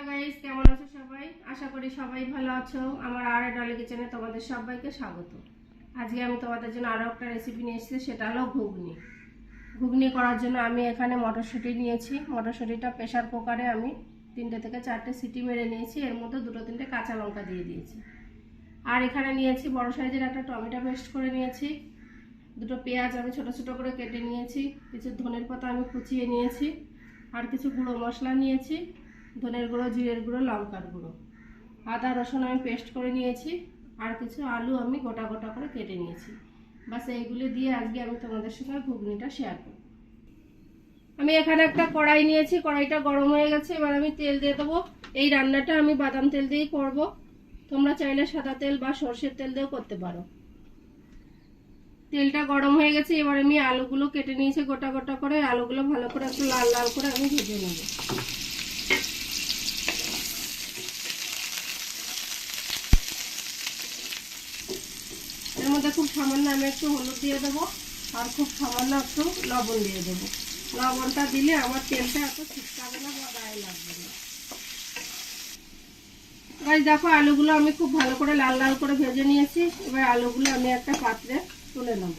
Hello guys, কেমন আছো সবাই? আশা করি সবাই ভালো আছো। আমার আর ডলি কিচেনে তোমাদের সবাইকে স্বাগত। আজকে আমি তোমাদের জন্য আরও একটা রেসিপি নিয়ে এসেছি, সেটা হলো ঘুগনি। ঘুগনি করার জন্য আমি এখানে মটরশুঁটি নিয়েছি। মটরশুঁটিটা প্রেশার কুকারে আমি তিনটে থেকে চারটে সিটি মেরে নিয়েছি। এর মধ্যে দুটো তিনটে কাঁচা লঙ্কা দিয়ে দিয়েছি। আর এখানে নিয়েছি বড় সাইজের একটা টমেটো পেস্ট করে নিয়েছি। দুটো পেঁয়াজ আমি ছোট ছোট করে কেটে নিয়েছি। কিছু ধনের পাতা আমি কুচিয়ে নিয়েছি। আর কিছু গুঁড়ো মশলা নিয়েছি। ধনের গুঁড়ো, জিরের গুঁড়ো, লঙ্কার গুঁড়ো। আদা, রসুন আমি পেস্ট করে নিয়েছি, আর কিছু আলু আমি গোটা গোটা করে কেটে নিয়েছি। বাস এইগুলি দিয়ে আজকে আমি তোমাদের সঙ্গে ঘুগনিটা শেয়ার করব। আমি এখানে একটা কড়াই নিয়েছি, কড়াইটা গরম হয়ে গেছে, এবার আমি তেল দিয়ে দেবো। এই রান্নাটা আমি বাদাম তেল দিয়েই করব। তোমরা চাইলে সাদা তেল বা সর্ষের তেল দিয়েও করতে পারো। তেলটা গরম হয়ে গেছে, এবার আমি আলুগুলো কেটে নিয়েছি, গোটা গোটা করে। আলুগুলো ভালো করে একটু লাল লাল করে আমি ভেজে নেব। মধ্যে খুব সামান্য আমি একটু হলুদ দিয়ে দেবো আর খুব সামান্য একটু লবণ দিয়ে দেবো। লবণটা দিলে আমার তেলটা এত ছিটকাবে না বা গায়ে লাগবে না। গাছ দেখো, আলুগুলো আমি খুব ভালো করে লাল লাল করে ভেজে নিয়েছি। এবার আলুগুলো আমি একটা পাত্রে তুলে নেব।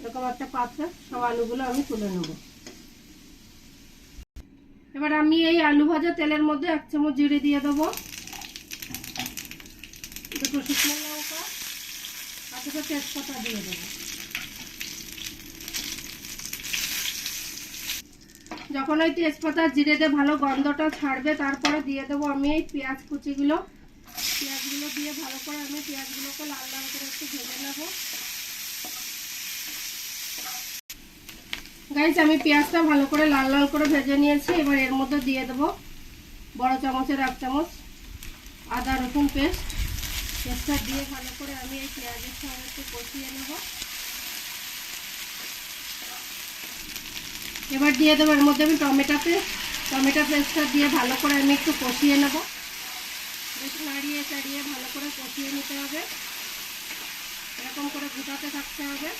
এরকম একটা পাত্রে সব আলুগুলো আমি তুলে নেব। এবার আমি এই আলু ভাজা তেলের মধ্যে এক চামচ জিরে দিয়ে দেবো। দুটো শুকনো লঙ্কা তেজপাতা দিয়ে দেবো যখন ওই তেজপাতা জিরে জিরেতে ভালো গন্ধটা ছাড়বে, তারপরে দিয়ে দেবো আমি এই পেঁয়াজ কুচিগুলো। পেঁয়াজগুলো দিয়ে ভালো করে আমি পেঁয়াজগুলোকে লাল লাল করে একটু ভেজে নেব। গাইজ আমি পেঁয়াজটা ভালো করে লাল লাল করে ভেজে নিয়েছি, এবার এর মধ্যে দিয়ে দেবো বড় চামচের এক চামচ আদা রসুন পেস্ট পেস্টটা দিয়ে ভালো করে আমি এই পেঁয়াজের সঙ্গে একটু কষিয়ে নেব। এবার দিয়ে দেবো এর মধ্যে আমি টমেটো পেস্ট টমেটো পেস্টটা দিয়ে ভালো করে আমি একটু কষিয়ে নেব। বেশ নাড়িয়ে চাড়িয়ে ভালো করে কষিয়ে নিতে হবে। এরকম করে গুটাতে থাকতে হবে।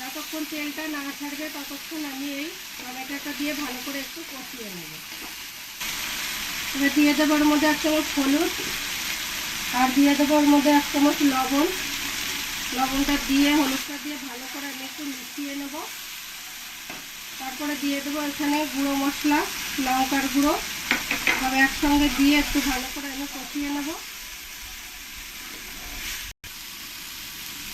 যতক্ষণ তেলটা না ছাড়বে ততক্ষণ আমি এই টমেটোটা দিয়ে ভালো করে একটু কষিয়ে নেব। এবার দিয়ে দেবো ওর মধ্যে এক চামচ হলুদ, আর দিয়ে দেবো ওর মধ্যে এক চামচ লবণ। লবণটা দিয়ে, হলুদটা দিয়ে ভালো করে আমি একটু মিশিয়ে নেব। তারপরে দিয়ে দেবো এখানে গুঁড়ো মশলা, লঙ্কার গুঁড়ো। সব একসঙ্গে দিয়ে একটু ভালো করে আমি কষিয়ে নেব।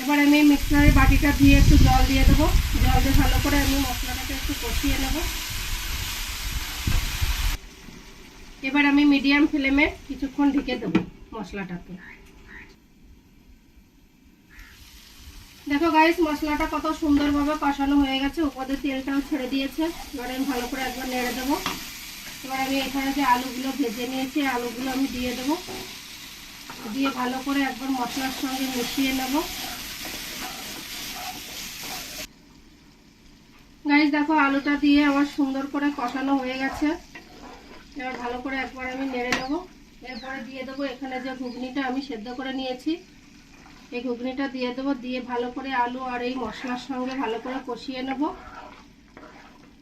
এবার আমি মিক্সারের বাটিটা দিয়ে একটু জল দিয়ে দেবো। জল দিয়ে ভালো করে আমি মশলাটাকে একটু কষিয়ে নেব। এবার আমি মিডিয়াম ফ্লেমে কিছুক্ষণ ঢেকে দেবো মশলাটাকে। দেখো গাইস মশলাটা কত সুন্দরভাবে কষানো হয়ে গেছে উপরে তেলটাও ছেড়ে দিয়েছে। এবার আমি ভালো করে একবার নেড়ে দেবো। এবার আমি এখানে যে আলুগুলো ভেজে নিয়েছি আলুগুলো আমি দিয়ে দেবো। দিয়ে ভালো করে একবার মশলার সঙ্গে মিশিয়ে নেব। গাইস দেখো আলুটা দিয়ে আমার সুন্দর করে কষানো হয়ে গেছে। এবার ভালো করে একবার আমি নেড়ে নেব। এরপরে দিয়ে দেবো এখানে যে ঘুগনিটা আমি সেদ্ধ করে নিয়েছি, এই ঘুগনিটা দিয়ে দেবো, দিয়ে ভালো করে আলু আর এই মশলার সঙ্গে ভালো করে কষিয়ে নেব।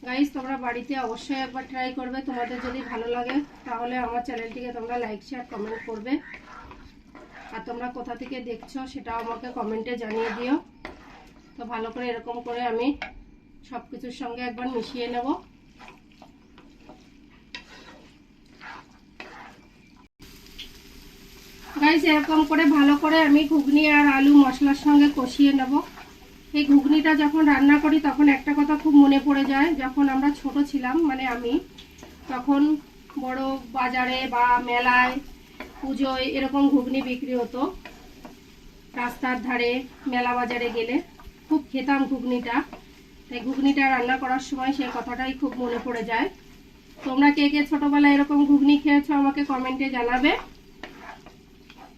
গাইস তোমরা বাড়িতে অবশ্যই একবার ট্রাই করবে, তোমাদের যদি ভালো লাগে, তাহলে আমার চ্যানেলটিকে তোমরা লাইক শেয়ার কমেন্ট করবে। আর তোমরা কোথা থেকে দেখছ সেটাও আমাকে কমেন্টে জানিয়ে দিও। তো ভালো করে এরকম করে আমি সব কিছুর সঙ্গে একবার মিশিয়ে নেব। গাইস এরকম করে ভালো করে আমি ঘুগনি আর আলু মশলার সঙ্গে কষিয়ে নেব। এই ঘুগনিটা যখন রান্না করি তখন একটা কথা খুব মনে পড়ে যায়, যখন আমরা ছোট ছিলাম মানে আমি, তখন বড় বাজারে বা মেলায় পুজোয় এরকম ঘুগনি বিক্রি হতো। রাস্তার ধারে, মেলা বাজারে গেলে খুব খেতাম ঘুগনিটা। তাই ঘুগনিটা রান্না করার সময় সেই কথাটাই খুব মনে পড়ে যায়। তোমরা কে কে ছোটবেলায় এরকম ঘুগনি খেয়েছো আমাকে কমেন্টে জানাবে।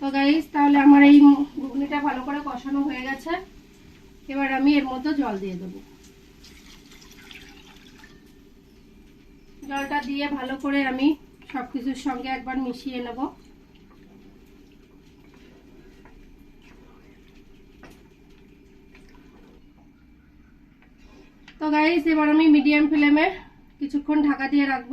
তো গাইস তাহলে আমার এই ঘুগনিটা ভালো করে কষানো হয়ে গেছে। এবার আমি এর মধ্যে জল দিয়ে দেবো। জলটা দিয়ে ভালো করে আমি সব কিছুর সঙ্গে একবার মিশিয়ে নেব। তো গাইস এবার আমি মিডিয়াম ফ্লেমে কিছুক্ষণ ঢাকা দিয়ে রাখব।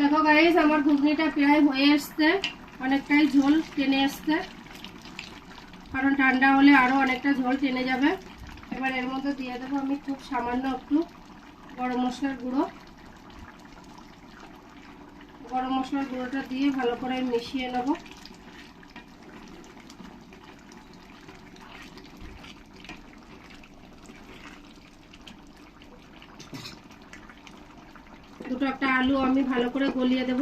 দেখো গাইজ আমার ঘুগনিটা প্রায় হয়ে আসছে। অনেকটাই ঝোল টেনে আসছে। কারণ ঠান্ডা হলে আরও অনেকটা ঝোল টেনে যাবে। এবার এর মধ্যে দিয়ে দেবো আমি খুব সামান্য একটু গরম মশলার গুঁড়ো। গরম মশলার গুঁড়োটা দিয়ে ভালো করে মিশিয়ে নেব। দুটো একটা আলু আমি ভালো করে গলিয়ে দেব।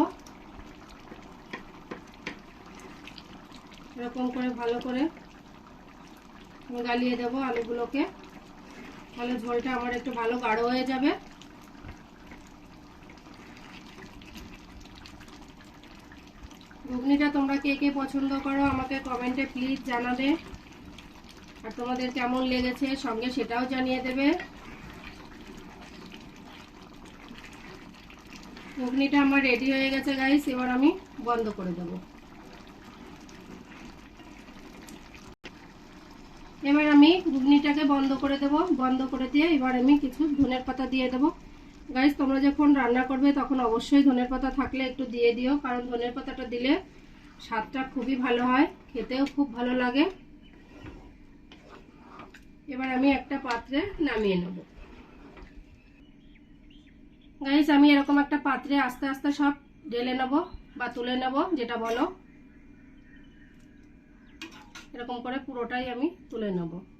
এরকম করে ভালো করে গালিয়ে দেব আলুগুলোকে। তাহলে ঝোলটা আমার একটু ভালো গাঢ় হয়ে যাবে। ঘুগনিটা তোমরা কে কে পছন্দ করো আমাকে কমেন্টে প্লিজ জানাবে। আর তোমাদের কেমন লেগেছে সঙ্গে সেটাও জানিয়ে দেবে। ঘুগনিটা আমার রেডি হয়ে গেছে গাইস এবার আমি বন্ধ করে দেব। এবার আমি ঘুগনিটাকে বন্ধ করে দেব। বন্ধ করে দিয়ে এবার আমি কিছু ধনের পাতা দিয়ে দেব। গাইস তোমরা যখন রান্না করবে, তখন অবশ্যই ধনের পাতা থাকলে একটু দিয়ে দিও, কারণ ধনের পাতাটা দিলে স্বাদটা খুবই ভালো হয়, খেতেও খুব ভালো লাগে। এবার আমি একটা পাত্রে নামিয়ে নেব। গাইস আমি এরকম একটা পাত্রে আস্তে আস্তে সব ঢেলে নেব বা তুলে নেব, যেটা বলো। এরকম করে পুরোটাই আমি তুলে নেব।